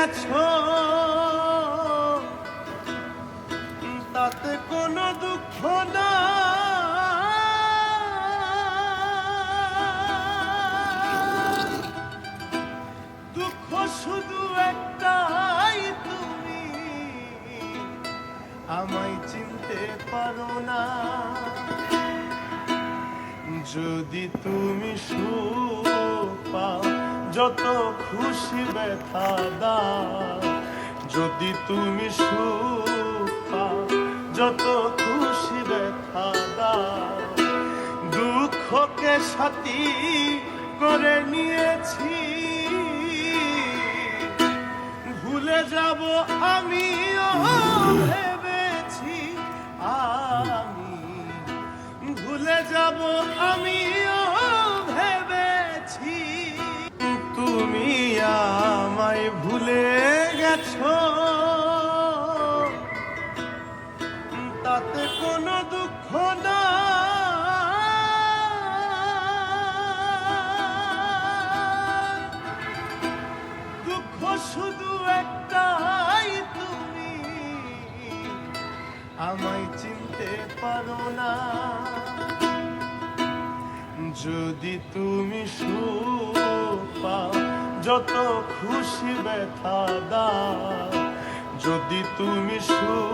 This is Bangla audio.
গেছো তাতে কোনো দুঃখ না দুঃখ শুধু একটাই তুমি। আমায় চিনতে পারো না। যদি তুমি সুখ পাও যত খুশি ব্যথা দাও, যদি তুমি সুখ, যত খুশি ব্যথা দাও, দুঃখকে সাথী করে নিয়েছি। ভুলে যাব আমিও ভেবেছি, আমি ভুলে যাব আমিও ভুলে গেছো? তাতে কোনো দুঃখ না দুঃখ শুধু একটাই তুমি। আমায় চিনতে পারো না। যদি তুমি সুখ পাও যত খুশি ব্যথা দা যদি তুমি সুখ